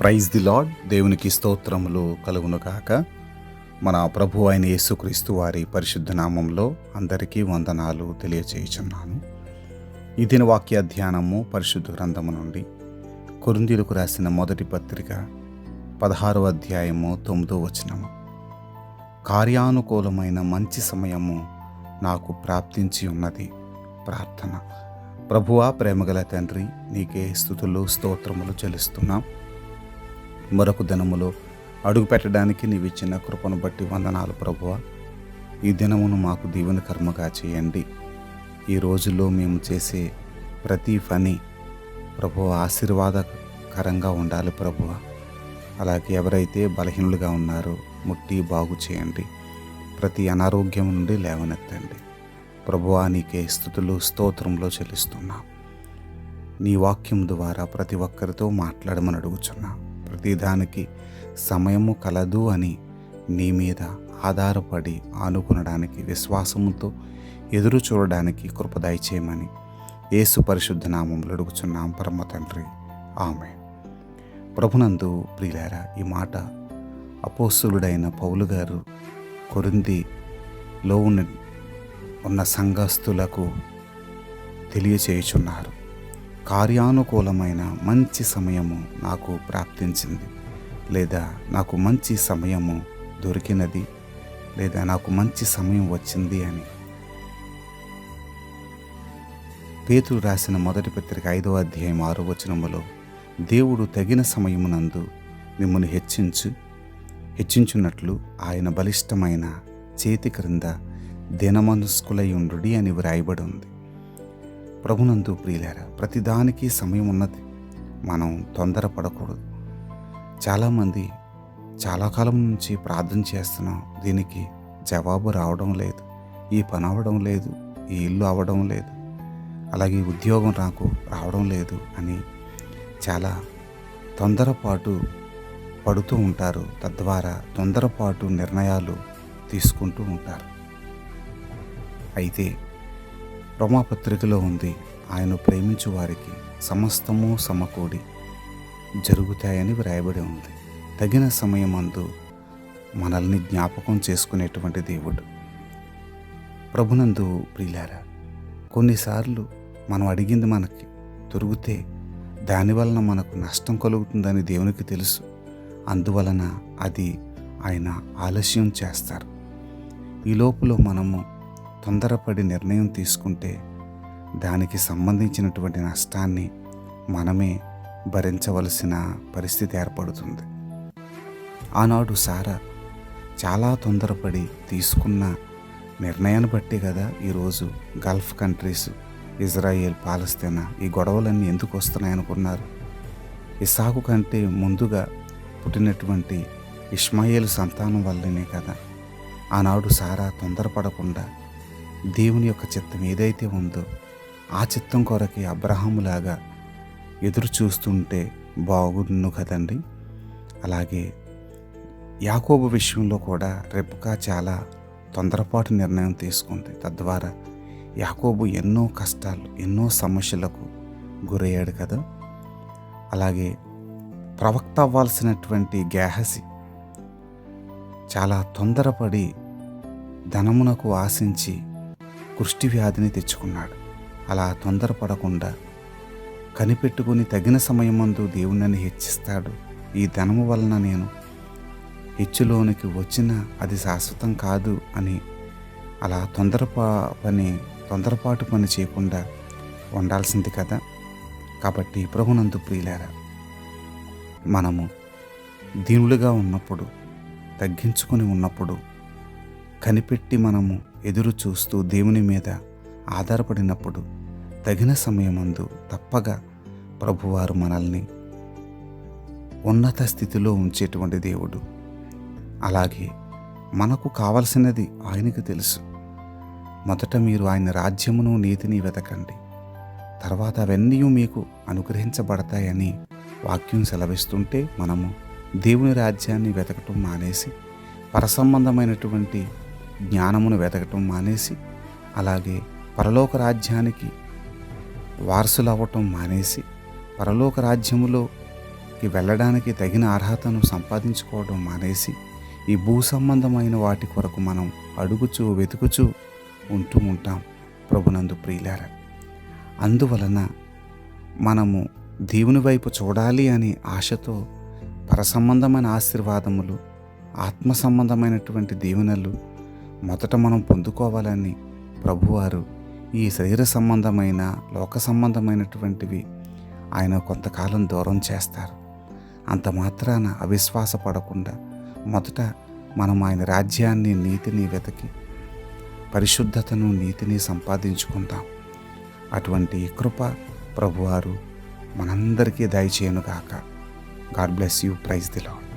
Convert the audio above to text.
Praise the lord దేవునికి స్తోత్రములు కలుగును కాక మన ప్రభు అయిన యేసుక్రీస్తు వారి పరిశుద్ధ నామంలో అందరికీ వందనాలు తెలియచేయుచున్నాను. ఈ దిన వాక్య ధ్యానము పరిశుద్ధ గ్రంథము నుండి కొరిందీలకు రాసిన మొదటి పత్రిక పదహారో అధ్యాయము తొమ్మిదో వచనము. కార్యానుకూలమైన మంచి సమయము నాకు ప్రాప్తించి ఉన్నది ప్రార్థన. ప్రభువా ప్రేమగల తండ్రి నీకే స్థుతులు స్తోత్రములు చెల్లిస్తున్నాం. మరొక దినములో అడుగు పెట్టడానికి నీవిచ్చిన కృపను బట్టి వందనాలు ప్రభువ. ఈ దినమును మాకు దీవెన కర్మగా చేయండి. ఈ రోజుల్లో మేము చేసే ప్రతి పని ప్రభు ఆశీర్వాదకరంగా ఉండాలి ప్రభువ. అలాగే ఎవరైతే బలహీనులుగా ఉన్నారో ముట్టి బాగు చేయండి. ప్రతి అనారోగ్యం నుండి లేవనెత్తండి. ప్రభువా నీకే స్థుతులు స్తోత్రంలో చెల్లిస్తున్నాం. నీ వాక్యం ద్వారా ప్రతి ఒక్కరితో మాట్లాడమని అడుగుచున్నాం. ప్రతిదానికి సమయము కలదు అని నీ మీద ఆధారపడి ఆనుకునడానికి విశ్వాసముతో ఎదురు చూడడానికి కృపదయచేయమని యేసు పరిశుద్ధ నామంలో అడుగుచున్నాం. పరమ తండ్రి. ఆమె ప్రభునందు ప్రియులారా ఈ మాట అపోసులుడైన పౌలు గారు కొరిందిలో ఉన్న ఉన్న సంఘస్థులకు తెలియచేయుచున్నారు. కార్యానుకూలమైన మంచి సమయము నాకు ప్రాప్తించింది. లేదా నాకు మంచి సమయము దొరికినది. లేదా నాకు మంచి సమయం వచ్చింది అని. పేతుడు రాసిన మొదటి పత్రిక ఐదవ అధ్యాయం ఆరో వచనములో దేవుడు తగిన సమయమునందు మిమ్మల్ని హెచ్చించు. హెచ్చించున్నట్లు ఆయన బలిష్టమైన చేతి క్రింద దినమనస్కులై ఉండు అని వ్రాయబడి ఉంది. ప్రభునందు ప్రియులారా ప్రతిదానికి సమయం ఉన్నది మనం తొందరపడకూడదు. చాలామంది చాలా కాలం నుంచి ప్రార్థన చేస్తున్నాం దీనికి జవాబు రావడం లేదు. ఈ పని అవ్వడం లేదు ఈ ఇల్లు అవ్వడం లేదు అలాగే ఉద్యోగం నాకు రావడం లేదు అని చాలా తొందరపాటు పడుతూ ఉంటారు. తద్వారా తొందరపాటు నిర్ణయాలు తీసుకుంటూ ఉంటారు. అయితే రోమాపత్రికలో ఉంది. ఆయన ప్రేమించు వారికి సమస్తము సమకూడి జరుగుతాయని వ్రాయబడి ఉంది. తగిన సమయమందు మనల్ని జ్ఞాపకం చేసుకునేటువంటి దేవుడు. ప్రభునందు ప్రియులారా కొన్నిసార్లు మనం అడిగింది మనకి దొరికితే దానివలన మనకు నష్టం కలుగుతుందని దేవునికి తెలుసు. అందువలన అది ఆయన ఆలస్యం చేస్తారు. ఈ లోపల మనము తొందరపడి నిర్ణయం తీసుకుంటే దానికి సంబంధించినటువంటి నష్టాన్ని మనమే భరించవలసిన పరిస్థితి ఏర్పడుతుంది. ఆనాడు సారా చాలా తొందరపడి తీసుకున్న నిర్ణయాన్ని బట్టి కదా ఈరోజు గల్ఫ్ కంట్రీస్ ఇజ్రాయెల్ పాలస్తీనా ఈ గొడవలన్నీ ఎందుకు వస్తున్నాయనుకున్నారు ఇసాకు కంటే ముందుగా పుట్టినటువంటి ఇస్మాయిల్ సంతానం వల్లనే కదా ఆనాడు సారా తొందరపడకుండా దేవుని యొక్క చిత్తం ఏదైతే ఉందో ఆ చిత్తం కొరకి అబ్రహాములాగా ఎదురు చూస్తుంటే బాగుండు కదండి. అలాగే యాకోబు విషయంలో కూడా రెప్కా చాలా తొందరపాటు నిర్ణయం తీసుకుంది. తద్వారా యాకోబు ఎన్నో కష్టాలు ఎన్నో సమస్యలకు గురయ్యాడు కదా. అలాగే ప్రవక్త అవ్వాల్సినటువంటి గ్యాహసి చాలా తొందరపడి ధనమునకు ఆశించి కుష్టి వ్యాధిని తెచ్చుకున్నాడు. అలా తొందరపడకుండా కనిపెట్టుకుని తగిన సమయమందు దేవుణ్ణి హెచ్చిస్తాడు. ఈ ధనము వలన నేను హెచ్చులోనికి వచ్చిన అది శాశ్వతం కాదు అని అలా తొందరపా పని తొందరపాటు పని చేయకుండా ఉండాల్సింది కదా. కాబట్టి ప్రభునందు ప్రియులారా మనము దీనులుగా ఉన్నప్పుడు తగ్గించుకొని ఉన్నప్పుడు కనిపెట్టి మనము ఎదురు చూస్తూ దేవుని మీద ఆధారపడినప్పుడు తగిన సమయమందు తప్పగా ప్రభువారు మనల్ని ఉన్నత స్థితిలో ఉంచేటువంటి దేవుడు. అలాగే మనకు కావలసినది ఆయనకు తెలుసు. మొదట మీరు ఆయన రాజ్యమును నీతిని వెతకండి. తర్వాత అవన్నీ మీకు అనుగ్రహించబడతాయని వాక్యం సెలవిస్తుంటే మనము దేవుని రాజ్యాన్ని వెతకటం మానేసి పరసంబంధమైనటువంటి జ్ఞానమును వెతకటం మానేసి అలాగే పరలోక రాజ్యానికి వారసులు అవ్వటం మానేసి పరలోక రాజ్యములోకి వెళ్ళడానికి తగిన అర్హతను సంపాదించుకోవడం మానేసి ఈ భూ సంబంధమైన వాటి కొరకు మనం అడుగుచూ వెతుకుచూ ఉంటూ ఉంటాం ప్రభునందు ప్రియులార. అందువలన మనము దేవుని వైపు చూడాలి అనే ఆశతో పరసంబంధమైన ఆశీర్వాదములు ఆత్మ సంబంధమైనటువంటి దీవెనలు మొదట మనం పొందుకోవాలని ప్రభువారు ఈ శరీర సంబంధమైన లోక సంబంధమైనటువంటివి ఆయన కొంతకాలం దూరం చేస్తారు. అంత మాత్రాన అవిశ్వాస పడకుండా మొదట మనం ఆయన రాజ్యాన్ని నీతిని వెతకి పరిశుద్ధతను నీతిని సంపాదించుకుంటాం. అటువంటి కృప ప్రభువారు మనందరికీ దయచేయనుగాక. God bless you. Praise the Lord